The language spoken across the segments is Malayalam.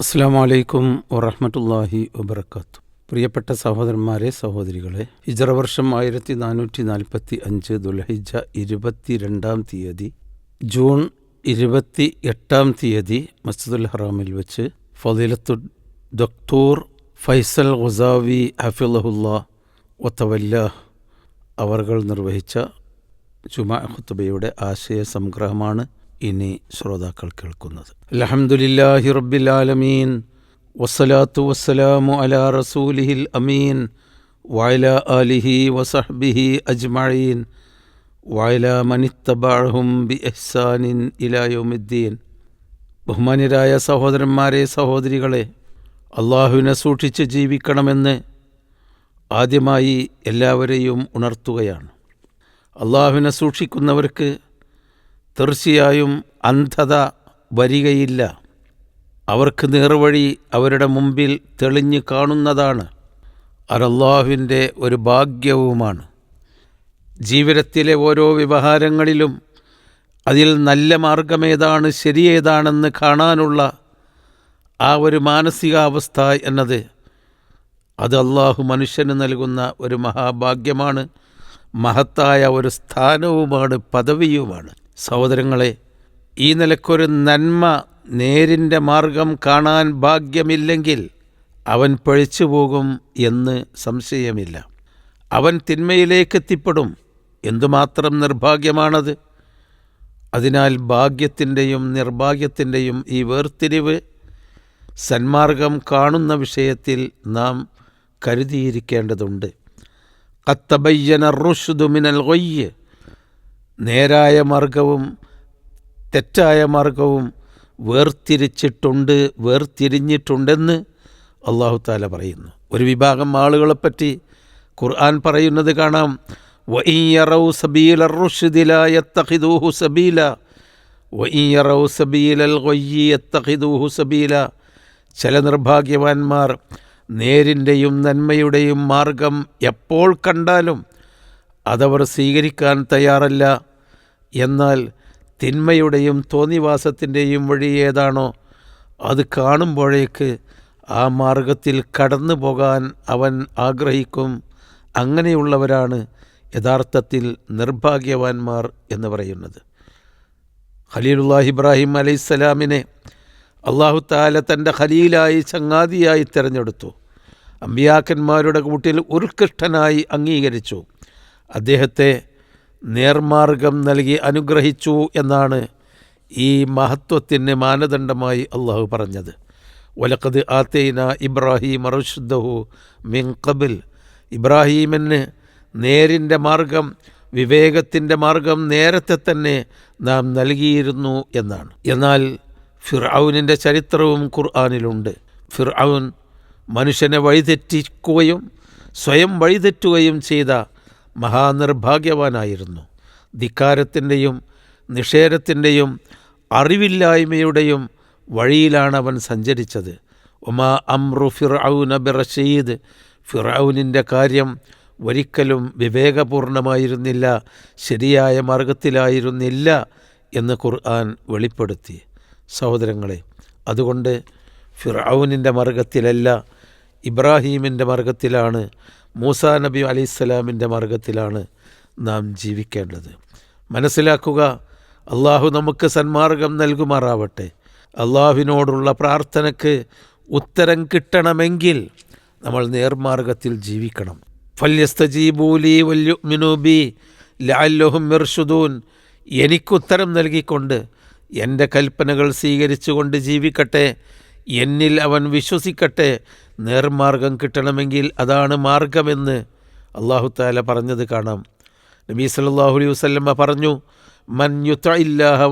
അസ്സാം വലൈക്കും വറഹമത്തല്ലാഹി വബർക്കാത്തു പ്രിയപ്പെട്ട സഹോദരന്മാരെ സഹോദരികളെ ഹിജറ വർഷം ആയിരത്തി നാനൂറ്റി നാൽപ്പത്തി അഞ്ച് ദുൽഹിജ ഇരുപത്തിരണ്ടാം തീയതി ജൂൺ ഇരുപത്തി എട്ടാം തീയതി മസ്ജിദുൽ ഹറാമിൽ വെച്ച് ഫതിലത്തു ഡോക്ടൂർ ഫൈസൽ ഗുസാവി ഹഫിളഹുല്ല ഒത്തവല്ല അവർ നിർവഹിച്ച ജുമാ ഖുത്തുബയുടെ ആശയ സംഗ്രഹമാണ് ഇനി ശ്രോതാക്കൾ കേൾക്കുന്നത്. അലഹമുല്ലാഹി റബ്ബിലാലമീൻ വസ്സലാത്തു വസ്സലാമു അലാ റസൂലിഹിൽ അമീൻ. വയല അലിഹി വസഹ്ബിഹി അജ്മഴീൻ വയല മനിത്തബാഹും ബി എഹ്സാനിൻ ഇലായോമുദ്ദീൻ ബഹുമാന്യരായ സഹോദരന്മാരെ സഹോദരികളെ അള്ളാഹുവിനെ സൂക്ഷിച്ച് ജീവിക്കണമെന്ന് ആദ്യമായി എല്ലാവരെയും ഉണർത്തുകയാണ്. അള്ളാഹുവിനെ സൂക്ഷിക്കുന്നവർക്ക് തീർച്ചയായും അന്ധത വരികയില്ല. അവർക്ക് നേർവഴി അവരുടെ മുമ്പിൽ തെളിഞ്ഞു കാണുന്നതാണ്. അതല്ലാഹുവിന്റെ ഒരു ഭാഗ്യവുമാണ്. ജീവിതത്തിലെ ഓരോ വ്യവഹാരങ്ങളിലും അതിൽ നല്ല മാർഗമേതാണ് ശരിയേതാണെന്ന് കാണാനുള്ള ആ ഒരു മാനസികാവസ്ഥ എന്നത് അത് അള്ളാഹു മനുഷ്യന് നൽകുന്ന ഒരു മഹാഭാഗ്യമാണ്. മഹത്തായ ഒരു സ്ഥാനവുമാണ് പദവിയുമാണ്. സഹോദരങ്ങളെ ഈ നിലക്കൊരു നന്മ നേരിന്റെ മാർഗം കാണാൻ ഭാഗ്യമില്ലെങ്കിൽ അവൻ പഴിച്ചു പോകും എന്ന് സംശയമില്ല. അവൻ തിന്മയിലേക്ക് എത്തിപ്പെടും എന്തുമാത്രം നിർഭാഗ്യമാണത്? അതിനാൽ ഭാഗ്യത്തിന്റെയും നിർഭാഗ്യത്തിന്റെയും ഈ വേർതിരിവ് സന്മാർഗം കാണുന്ന വിഷയത്തിൽ നാം കരുതിയിരിക്കേണ്ടതുണ്ട്. കത്തബയ്യന റുഷുദുമിനൽ ഗൊയ്യ്. നേരായ മാർഗവും തെറ്റായ മാർഗവും വേർതിരിച്ചിട്ടുണ്ട് വേർതിരിഞ്ഞിട്ടുണ്ടെന്ന് അള്ളാഹു താല പറയുന്നു. ഒരു വിഭാഗം ആളുകളെപ്പറ്റി ഖുർആൻ പറയുന്നത് കാണാം. വഇയറൗ സബീല റുഷ്ദിലായത്തഖിദൂഹു സബീല വഇയറൗ സബീലൽ ഗൊയ്യത്തഖിദൂഹു സബീല. ചില നിർഭാഗ്യവാന്മാർ നേരിന്റെയും നന്മയുടെയും മാർഗം എപ്പോൾ കണ്ടാലും അതവർ സ്വീകരിക്കാൻ തയ്യാറല്ല. എന്നാൽ തിന്മയുടെയും തോന്നിവാസത്തിന്റെയും വഴി ഏതാണോ അത് കാണുമ്പോഴേക്ക് ആ മാർഗത്തിൽ കടന്നു പോകാൻ അവൻ ആഗ്രഹിക്കും. അങ്ങനെയുള്ളവരാണ് യഥാർത്ഥത്തിൽ നിർഭാഗ്യവാന്മാർ എന്ന് പറയുന്നത്. ഖലീലുല്ലാഹ് ഇബ്രാഹിം അലൈഹിസ്സലാമിനെ അള്ളാഹു താല തന്റെ ഖലീലായി ചങ്ങാതിയായി തിരഞ്ഞെടുത്തു. അമ്പിയാക്കന്മാരുടെ കൂട്ടിൽ ഉത്കൃഷ്ടനായി അംഗീകരിച്ചു. അദ്ദേഹത്തെ നേർമാർഗം നൽകി അനുഗ്രഹിച്ചു എന്നാണ് ഈ മഹത്വത്തിന് മാനദണ്ഡമായി അള്ളാഹു പറഞ്ഞത്. ഒലക്കത് ആത്തേന ഇബ്രാഹിം അറുഷുദ്ദഹു മിൻ കബിൽ ഇബ്രാഹീമിന് നേരിന്റെ മാർഗം വിവേകത്തിന്റെ മാർഗം നേരത്തെ തന്നെ നാം നൽകിയിരുന്നു എന്നാണ്. എന്നാൽ ഫിർഔനിന്റെ ചരിത്രവും ഖുർആാനിലുണ്ട്. ഫിർഔൻ മനുഷ്യനെ വഴിതെറ്റിക്കുകയും സ്വയം വഴിതെറ്റുകയും ചെയ്ത മഹാനിർഭാഗ്യവാനായിരുന്നു. ധിക്കാരത്തിന്റെയും നിഷേധത്തിന്റെയും അറിവില്ലായ്മയുടെയും വഴിയിലാണ് അവൻ സഞ്ചരിച്ചത്. ഒമാ അമ്രു ഫിർഔന ബിറഷീദ് ഫിറൌനിന്റെ കാര്യം ഒരിക്കലും വിവേകപൂർണമായിരുന്നില്ല ശരിയായ മാർഗത്തിലായിരുന്നില്ല എന്ന് ഖുർആൻ വെളിപ്പെടുത്തി. സഹോദരങ്ങളെ അതുകൊണ്ട് ഫിറൌനിന്റെ മാർഗത്തിലല്ല ഇബ്രാഹീമിന്റെ മാർഗത്തിലാണ് മൂസാ നബി അലൈഹിസ്സലാമിന്റെ മാർഗത്തിലാണ് നാം ജീവിക്കേണ്ടത്. മനസ്സിലാക്കുക അള്ളാഹു നമുക്ക് സന്മാർഗം നൽകുമാറാവട്ടെ. അള്ളാഹുവിനോടുള്ള പ്രാർത്ഥനയ്ക്ക് ഉത്തരം കിട്ടണമെങ്കിൽ നമ്മൾ നേർമാർഗത്തിൽ ജീവിക്കണം. ഫല്യസ്തജീബൂലി വല്യുമിനൂബി ലാല്ലുഹും മിർഷുദൂൻ എനിക്കുത്തരം നൽകിക്കൊണ്ട് എന്റെ കൽപ്പനകൾ സ്വീകരിച്ചുകൊണ്ട് ജീവിക്കട്ടെ. എന്നിൽ അവൻ വിശ്വസിക്കട്ടെ. നേർമാർഗം കിട്ടണമെങ്കിൽ അതാണ് മാർഗമെന്ന് അള്ളാഹു താല പറഞ്ഞത് കാണാം. നബീ സല്ലാഹു അലൈഹി വസ്ലമ്മ പറഞ്ഞു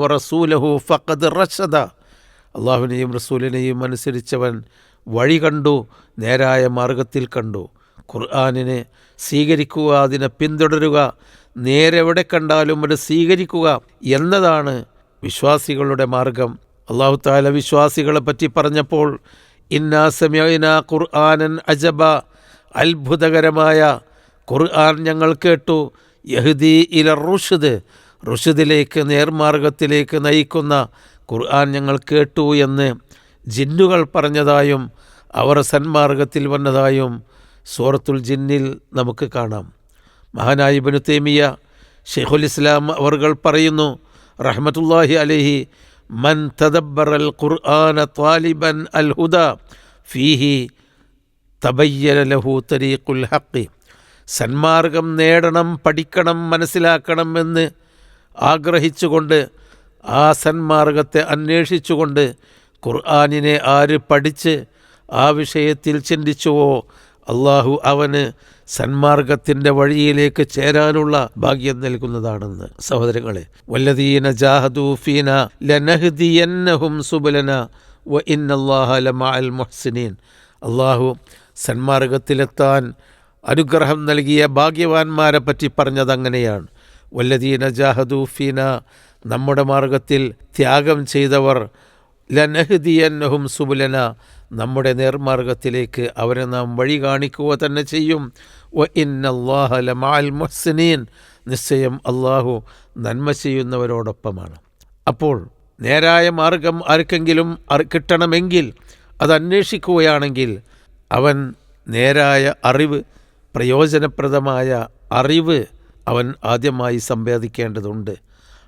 റസൂലഹു ഫഖദ് അള്ളാഹുവിനെയും റസൂലിനെയും അനുസരിച്ചവൻ വഴി കണ്ടു നേരായ മാർഗത്തിൽ കണ്ടു. ഖുർആാനിനെ സ്വീകരിക്കുക അതിനെ പിന്തുടരുക നേരെവിടെ കണ്ടാലും അത് സ്വീകരിക്കുക എന്നതാണ് വിശ്വാസികളുടെ മാർഗം. അള്ളാഹു താല വിശ്വാസികളെ പറ്റി പറഞ്ഞപ്പോൾ ഇന്നാസമ്യന ഖുർആാനൻ അജബ അത്ഭുതകരമായ ഖുർആൻ ഞങ്ങൾ കേട്ടു. യഹ്ദി ഇല റുഷദ് റുഷദിലേക്ക് നേർമാർഗത്തിലേക്ക് നയിക്കുന്ന ഖുർആൻ ഞങ്ങൾ കേട്ടു എന്ന് ജിന്നുകൾ പറഞ്ഞതായും അവർ സന്മാർഗത്തിൽ വന്നതായും സൂറത്തുൽ ജിന്നിൽ നമുക്ക് കാണാം. മഹാനായ തേമിയ ഷെയ്ഖുൽ ഇസ്ലാം അവർ പറയുന്നു റഹ്മത്തുല്ലാഹി അലൈഹി മൻ തദബ്ബർ അൽ ഖുർആന താലിബൻ അൽ ഹുദ ഫീഹി തബയ്യല ലഹു തരീഖുൽ ഹക്കി സന്മാർഗം നേടണം പഠിക്കണം മനസ്സിലാക്കണം എന്ന് ആഗ്രഹിച്ചുകൊണ്ട് ആ സന്മാർഗത്തെ അന്വേഷിച്ചുകൊണ്ട് ഖുർആാനിനെ ആര് പഠിച്ച് ആ വിഷയത്തിൽ ചിന്തിച്ചുവോ അള്ളാഹു അവന് സന്മാർഗത്തിന്റെ വഴിയിലേക്ക് ചേരാനുള്ള ഭാഗ്യം നൽകുന്നതാണെന്ന്. സഹോദരങ്ങളെ വല്ലദീന ജാഹദൂഫീന ലനഹ്ദിയന്നഹും സുബലന വ ഇന്നല്ലാഹ ലമഅൽ മുഹ്സിനീൻ. അള്ളാഹു സന്മാർഗത്തിലെത്താൻ അനുഗ്രഹം നൽകിയ ഭാഗ്യവാന്മാരെ പറ്റി പറഞ്ഞതങ്ങനെയാണ്. വല്ലദീന ജാഹദൂഫീന നമ്മുടെ മാർഗത്തിൽ ത്യാഗം ചെയ്തവർ ലനഹ്ദിയന്നഹും സുബുലന നമ്മുടെ നേർമാർഗത്തിലേക്ക് അവരെ നാം വഴി കാണിക്കുക തന്നെ ചെയ്യും. വ ഇൻ അള്ളാഹലീൻ നിശ്ചയം അള്ളാഹു നന്മ ചെയ്യുന്നവരോടൊപ്പമാണ്. അപ്പോൾ നേരായ മാർഗം ആർക്കെങ്കിലും കിട്ടണമെങ്കിൽ അത് അന്വേഷിക്കുകയാണെങ്കിൽ അവൻ നേരായ അറിവ് പ്രയോജനപ്രദമായ അറിവ് അവൻ ആദ്യമായി സമ്പാദിക്കേണ്ടതുണ്ട്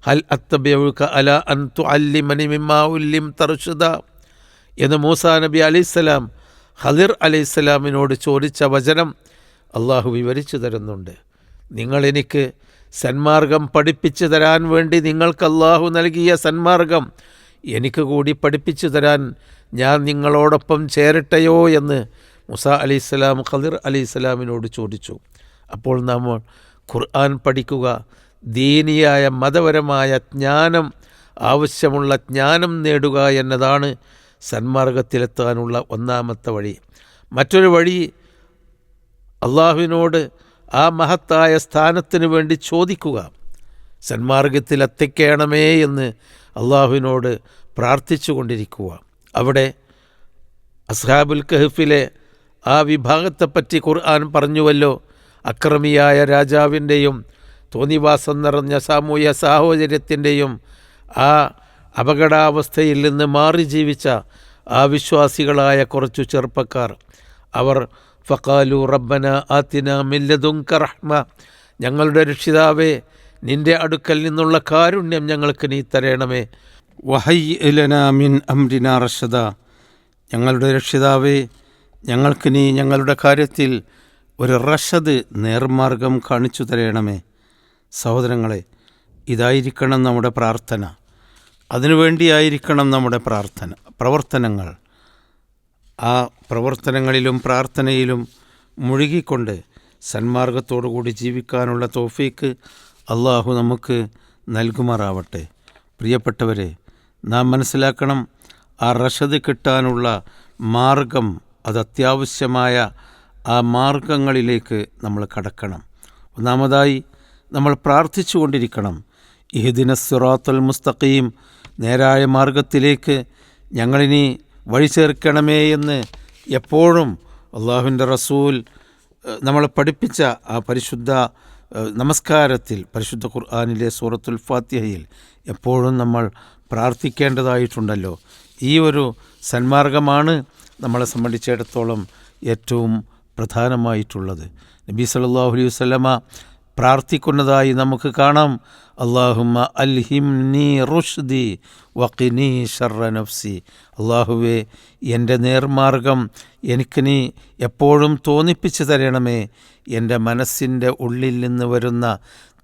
ഹൽ അത്തബ്യവുക അല അൻ തുഅല്ലിമനി മിമ്മാ ഉല്ലിം തർഷുദ എന്ന് മൂസാ നബി അലൈഹിസ്സലാം ഹദിർ അലൈസ്ലാമിനോട് ചോദിച്ച വചനം അള്ളാഹു വിവരിച്ചു തരുന്നുണ്ട്. നിങ്ങളെനിക്ക് സന്മാർഗം പഠിപ്പിച്ചു തരാൻ വേണ്ടി നിങ്ങൾക്ക് അള്ളാഹു നൽകിയ സന്മാർഗം എനിക്ക് കൂടി പഠിപ്പിച്ചു തരാൻ ഞാൻ നിങ്ങളോടൊപ്പം ചേരട്ടെയോ എന്ന് മുസ അലൈഹിസ്സലാം ഖദിർ അലൈഹിസ്സലാമിനോട് ചോദിച്ചു. അപ്പോൾ നമ്മൾ ഖുർആൻ പഠിക്കുക ദീനിയായ മതപരമായ ജ്ഞാനം ആവശ്യമുള്ള ജ്ഞാനം നേടുക എന്നതാണ് സന്മാർഗത്തിലെത്താനുള്ള ഒന്നാമത്തെ വഴി. മറ്റൊരു വഴി അള്ളാഹുവിനോട് ആ മഹത്തായ സ്ഥാനത്തിന് വേണ്ടി ചോദിക്കുക. സന്മാർഗത്തിലെത്തിക്കണമേ എന്ന് അള്ളാഹുവിനോട് പ്രാർത്ഥിച്ചു കൊണ്ടിരിക്കുക. അവിടെ അസ്ഹാബുൽ കഹഫിലെ ആ വിഭാഗത്തെപ്പറ്റി ഖുർആൻ പറഞ്ഞുവല്ലോ. അക്രമിയായ രാജാവിന്റെയും തോന്നിവാസം നിറഞ്ഞ സാമൂഹ്യ സാഹോദര്യത്തിന്റെയും ആ അപകടാവസ്ഥയിൽ നിന്ന് മാറി ജീവിച്ച അവിശ്വാസികളായ കുറച്ചു ചെറുപ്പക്കാർ. അവർ ഫക്കാലു റബ്ബന ആത്തിന മില്ലതുങ്ക റഹ്മ. ഞങ്ങളുടെ രക്ഷിതാവേ നിന്റെ അടുക്കൽ നിന്നുള്ള കാരുണ്യം ഞങ്ങൾക്ക് നീ തരണമേ. ഇലന മിൻ അംരിന റഷദ. ഞങ്ങളുടെ രക്ഷിതാവേ ഞങ്ങൾക്ക് നീ ഞങ്ങളുടെ കാര്യത്തിൽ ഒരു റഷദ് നേർമാർഗം കാണിച്ചു തരേണമേ. സഹോദരങ്ങളെ ഇതായിരിക്കണം നമ്മുടെ പ്രാർത്ഥന. അതിനുവേണ്ടിയായിരിക്കണം നമ്മുടെ പ്രാർത്ഥന പ്രവർത്തനങ്ങൾ. ആ പ്രവർത്തനങ്ങളിലും പ്രാർത്ഥനയിലും മുഴുകിക്കൊണ്ട് സന്മാർഗത്തോടുകൂടി ജീവിക്കാനുള്ള തോഫീക്ക് അള്ളാഹു നമുക്ക് നൽകുമാറാവട്ടെ. പ്രിയപ്പെട്ടവരെ നാം മനസ്സിലാക്കണം ആ റഷദ് കിട്ടാനുള്ള മാർഗം അത് അത്യാവശ്യമായ ആ മാർഗങ്ങളിലേക്ക് നമ്മൾ കടക്കണം. ഒന്നാമതായി നമ്മൾ പ്രാർത്ഥിച്ചു കൊണ്ടിരിക്കണം ഇഹദിന സിറാത്തുൽ മുസ്തഖീം നേരായ മാർഗത്തിലേക്ക് ഞങ്ങളിനി വഴി ചേർക്കണമേ എന്ന് എപ്പോഴും അള്ളാഹുവിന്റെ റസൂൽ നമ്മളെ പഠിപ്പിച്ച ആ പരിശുദ്ധ നമസ്കാരത്തിൽ പരിശുദ്ധ ഖുർആാനിലെ സൂറത്തുൽ ഫാത്തിഹയിൽ എപ്പോഴും നമ്മൾ പ്രാർത്ഥിക്കേണ്ടതായിട്ടുണ്ടല്ലോ. ഈ ഒരു സന്മാർഗമാണ് നമ്മളെ സംബന്ധിച്ചിടത്തോളം ഏറ്റവും പ്രധാനമായിട്ടുള്ളത്. നബി സല്ലല്ലാഹു അലൈഹി പ്രാർത്ഥിക്കുന്നതായി നമുക്ക് കാണാം. അള്ളാഹുമ്മ അൽഹിംനി റുഷ്ദി വക്കിനി നഫ്സി. അള്ളാഹുവേ എന്റെ നേർമാർഗം എനിക്ക് നീ എപ്പോഴും തോന്നിപ്പിച്ചു തരണമേ. എന്റെ മനസ്സിന്റെ ഉള്ളിൽ നിന്ന് വരുന്ന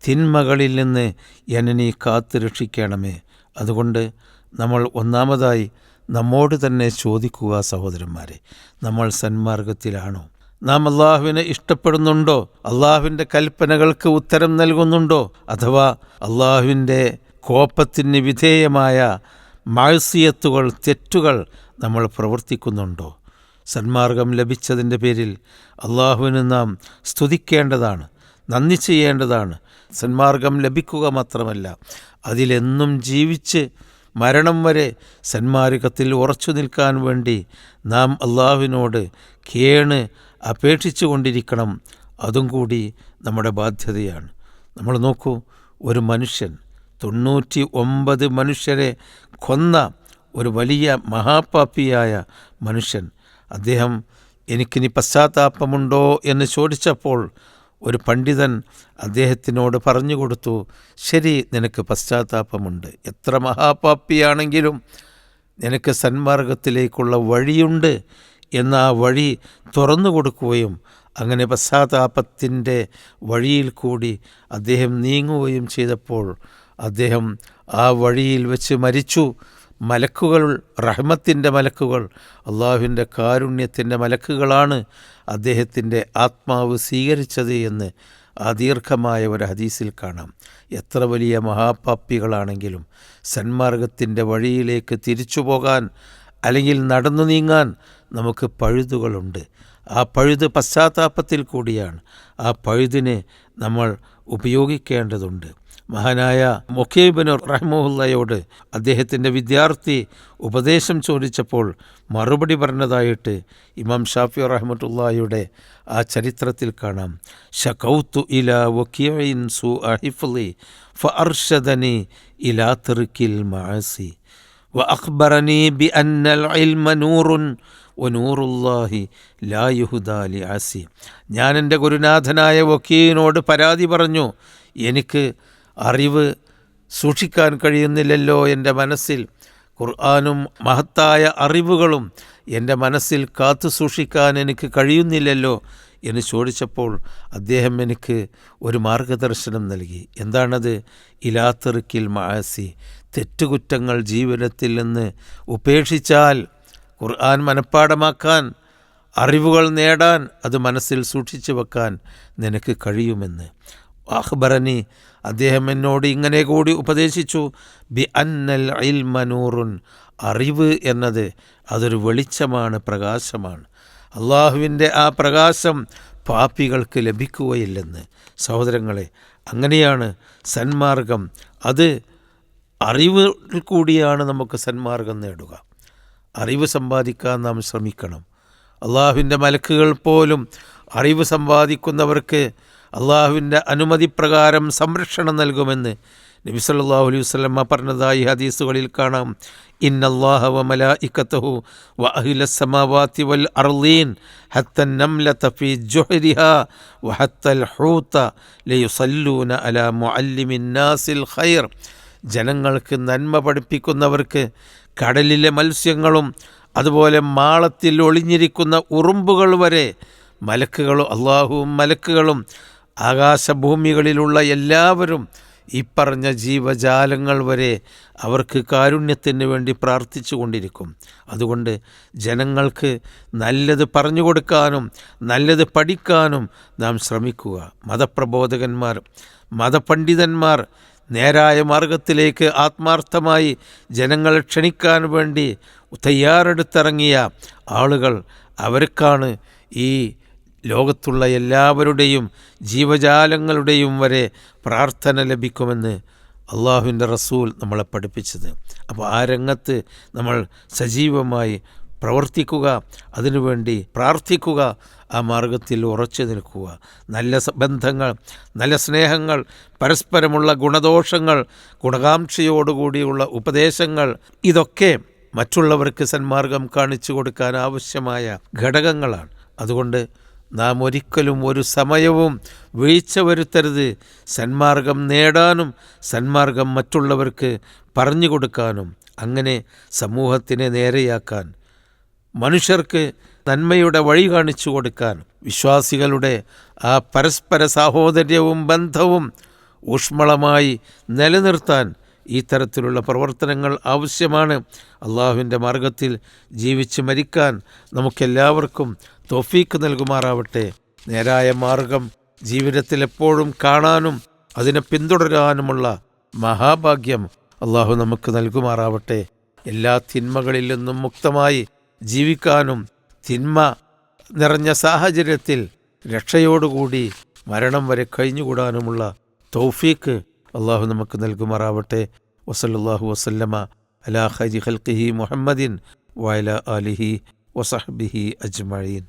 തിന്മകളിൽ നിന്ന് എന്നെ നീ കാത്തു രക്ഷിക്കണമേ. അതുകൊണ്ട് നമ്മൾ ഒന്നാമതായി നമ്മോട് തന്നെ ചോദിക്കുക സഹോദരന്മാരെ നമ്മൾ സന്മാർഗത്തിലാണോ? നാം അള്ളാഹുവിനെ ഇഷ്ടപ്പെടുന്നുണ്ടോ? അള്ളാഹുവിന്റെ കൽപ്പനകൾക്ക് ഉത്തരം നൽകുന്നുണ്ടോ? അഥവാ അള്ളാഹുവിന്റെ കോപ്പത്തിന് വിധേയമായ മാഴ്സിയത്തുകൾ തെറ്റുകൾ നമ്മൾ പ്രവർത്തിക്കുന്നുണ്ടോ? സന്മാർഗം ലഭിച്ചതിന്റെ പേരിൽ അള്ളാഹുവിന് നാം സ്തുതിക്കേണ്ടതാണ് നന്ദി ചെയ്യേണ്ടതാണ്. സന്മാർഗം ലഭിക്കുക മാത്രമല്ല അതിലെന്നും ജീവിച്ച് മരണം വരെ സന്മാർഗത്തിൽ ഉറച്ചു നിൽക്കാൻ വേണ്ടി നാം അള്ളാഹുവിനോട് കേണ് അപേക്ഷിച്ചു കൊണ്ടിരിക്കണം അതും കൂടി നമ്മുടെ ബാധ്യതയാണ്. നമ്മൾ നോക്കൂ ഒരു മനുഷ്യൻ തൊണ്ണൂറ്റി ഒമ്പത് മനുഷ്യരെ കൊന്ന ഒരു വലിയ മഹാപാപിയായ മനുഷ്യൻ. അദ്ദേഹം എനിക്കിനി പശ്ചാത്താപമുണ്ടോ എന്ന് ചോദിച്ചപ്പോൾ ഒരു പണ്ഡിതൻ അദ്ദേഹത്തിനോട് പറഞ്ഞു കൊടുത്തു ശരി നിനക്ക് പശ്ചാത്താപമുണ്ട്. എത്ര മഹാപാപ്പിയാണെങ്കിലും നിനക്ക് സന്മാർഗത്തിലേക്കുള്ള വഴിയുണ്ട്. എന്ന വഴി തുറന്നു കൊടുക്കുകയും അങ്ങനെ പശ്ചാത്താപത്തിന്റെ വഴിയിൽ കൂടി അദ്ദേഹം നീങ്ങുകയും ചെയ്തപ്പോൾ അദ്ദേഹം ആ വഴിയിൽ വെച്ച് മരിച്ചു. മലക്കുകൾ റഹ്മത്തിന്റെ മലക്കുകൾ അള്ളാഹുവിന്റെ കാരുണ്യത്തിന്റെ മലക്കുകളാണ് അദ്ദേഹത്തിന്റെ ആത്മാവ് സ്വീകരിച്ചത് എന്ന് ആ ദീർഘമായ ഒരു ഹദീസിൽ കാണാം. എത്ര വലിയ മഹാപാപ്പികളാണെങ്കിലും സന്മാർഗത്തിന്റെ വഴിയിലേക്ക് തിരിച്ചു പോകാൻ അല്ലെങ്കിൽ നടന്നു നീങ്ങാൻ നമുക്ക് പഴുതുകളുണ്ട്. ആ പഴുത് പശ്ചാത്താപത്തിൽ കൂടിയാണ്. ആ പഴുതിനെ നമ്മൾ ഉപയോഗിക്കേണ്ടതുണ്ട്. മഹാനായ മൊക്കേബിന് റഹ്മുല്ലയോട് അദ്ദേഹത്തിന്റെ വിദ്യാർത്ഥി ഉപദേശം ചോദിച്ചപ്പോൾ മറുപടി പറഞ്ഞതായിട്ട് ഇമാം ഷാഫി റഹ്മുല്ലായുടെ ആ ചരിത്രത്തിൽ കാണാം. ഷകൗത്തു ഇല വക്കിയൻ സു അഹിഫ്ലി ഫർഷദനി ഇലാ തെറുക്കിൽ മാസി വ بأن العلم نور ഇൽമ ലാ ഒനൂറുല്ലാഹി ലായുഹുദാലി ആസി. ഞാൻ എന്റെ ഗുരുനാഥനായ വക്കീലിനോട് പരാതി പറഞ്ഞു എനിക്ക് അറിവ് സൂക്ഷിക്കാൻ കഴിയുന്നില്ലല്ലോ എന്റെ മനസ്സിൽ. ഖുർആാനും മഹത്തായ അറിവുകളും എന്റെ മനസ്സിൽ കാത്തു സൂക്ഷിക്കാൻ എനിക്ക് കഴിയുന്നില്ലല്ലോ. എന്ന് ചോദിച്ചപ്പോൾ അദ്ദേഹം എനിക്ക് ഒരു മാർഗദർശനം നൽകി. എന്താണത്? ഇലാത്തെറുക്കിൽ മാസി തെറ്റുകുറ്റങ്ങൾ ജീവിതത്തിൽ നിന്ന് ഉപേക്ഷിച്ചാൽ ഖുർആൻ മനഃപ്പാടമാക്കാൻ അറിവുകൾ നേടാൻ അത് മനസ്സിൽ സൂക്ഷിച്ചു വെക്കാൻ നിനക്ക് കഴിയുമെന്ന്. അഹ്ബറനി അദ്ദേഹം എന്നോട് ഇങ്ങനെ കൂടി ഉപദേശിച്ചു. ബി അന്നൽ ഇൽമനൂറുൻ അറിവ് എന്നത് അതൊരു വെളിച്ചമാണ് പ്രകാശമാണ്. അള്ളാഹുവിന്റെ ആ പ്രകാശം പാപ്പികൾക്ക് ലഭിക്കുകയില്ലെന്ന്. സഹോദരങ്ങളെ അങ്ങനെയാണ് സന്മാർഗം. അത് അറിവ് കൂടിയാണ് നമുക്ക് സന്മാർഗം നേടുക. അറിവ് സമ്പാദിക്കാൻ നാം ശ്രമിക്കണം. അള്ളാഹുവിന്റെ മലക്കുകൾ പോലും അറിവ് സമ്പാദിക്കുന്നവർക്ക് അള്ളാഹുവിന്റെ അനുമതി പ്രകാരം സംരക്ഷണം നൽകുമെന്ന് നബി സല്ലാഹു അലൈഹി വസല്ലമ പറഞ്ഞതായി ഹദീസുകളിൽ കാണാം. ഇന്നല്ലാഹ വഹത്തൽ ഖൈർ. ജനങ്ങൾക്ക് നന്മ പഠിപ്പിക്കുന്നവർക്ക് കടലിലെ മത്സ്യങ്ങളും അതുപോലെ മാളത്തിൽ ഒളിഞ്ഞിരിക്കുന്ന ഉറുമ്പുകൾ വരെ മലക്കുകളും അള്ളാഹുവും മലക്കുകളും ആകാശഭൂമികളിലുള്ള എല്ലാവരും ഈ പറഞ്ഞ ജീവജാലങ്ങൾ വരെ അവർക്ക് കാരുണ്യത്തിന് വേണ്ടി പ്രാർത്ഥിച്ചു കൊണ്ടിരിക്കും. അതുകൊണ്ട് ജനങ്ങൾക്ക് നല്ലത് പറഞ്ഞു കൊടുക്കാനും നല്ലത് പഠിക്കാനും നാം ശ്രമിക്കുക. മതപ്രബോധകന്മാർ മതപണ്ഡിതന്മാർ നേരായ മാർഗത്തിലേക്ക് ആത്മാർത്ഥമായി ജനങ്ങളെ ക്ഷണിക്കാൻ വേണ്ടി തയ്യാറെടുത്തിറങ്ങിയ ആളുകൾ അവർക്കാണ് ഈ ലോകത്തുള്ള എല്ലാവരുടെയും ജീവജാലങ്ങളുടെയും വരെ പ്രാർത്ഥന ലഭിക്കുമെന്ന് അള്ളാഹുവിന്റെ റസൂൽ നമ്മളെ പഠിപ്പിച്ചത്. അപ്പോൾ ആ രംഗത്ത് നമ്മൾ സജീവമായി പ്രവർത്തിക്കുക അതിനുവേണ്ടി പ്രാർത്ഥിക്കുക ആ മാർഗത്തിൽ ഉറച്ചു നിൽക്കുക. നല്ല ബന്ധങ്ങൾ നല്ല സ്നേഹങ്ങൾ പരസ്പരമുള്ള ഗുണദോഷങ്ങൾ ഗുണകാംക്ഷയോടുകൂടിയുള്ള ഉപദേശങ്ങൾ ഇതൊക്കെ മറ്റുള്ളവർക്ക് സന്മാർഗം കാണിച്ചു കൊടുക്കാൻ ആവശ്യമായ ഘടകങ്ങളാണ്. അതുകൊണ്ട് നാം ഒരിക്കലും ഒരു സമയവും വീഴ്ച വരുത്തരുത്. സന്മാർഗം നേടാനും സന്മാർഗം മറ്റുള്ളവർക്ക് പറഞ്ഞു കൊടുക്കാനും അങ്ങനെ സമൂഹത്തിനെ നേരെയാക്കാൻ മനുഷ്യർക്ക് നന്മയുടെ വഴി കാണിച്ചു കൊടുക്കാൻ വിശ്വാസികളുടെ ആ പരസ്പര സാഹോദര്യവും ബന്ധവും ഊഷ്മളമായി നിലനിർത്താൻ ഈ തരത്തിലുള്ള പ്രവർത്തനങ്ങൾ ആവശ്യമാണ്. അള്ളാഹുവിന്റെ മാർഗത്തിൽ ജീവിച്ച് മരിക്കാൻ നമുക്കെല്ലാവർക്കും തോഫീക്ക് നൽകുമാറാവട്ടെ. നേരായ മാർഗം ജീവിതത്തിൽ എപ്പോഴും കാണാനും അതിനെ പിന്തുടരാനുമുള്ള മഹാഭാഗ്യം അള്ളാഹു നമുക്ക് നൽകുമാറാവട്ടെ. എല്ലാ തിന്മകളിൽ നിന്നും മുക്തമായി ജീവിക്കാനും തിന്മ നിറഞ്ഞ സാഹചര്യത്തിൽ രക്ഷയോടുകൂടി മരണം വരെ കഴിഞ്ഞുകൂടാനുമുള്ള തൗഫീക്ക് അള്ളാഹു നമുക്ക് നൽകുമാറാവട്ടെ. വസല്ലാഹു വസല്ലമ അലാ ഹജി ഖൽഖിഹി മുഹമ്മദിൻ വയല അലിഹി വസഹബിഹി അജ്മഴീൻ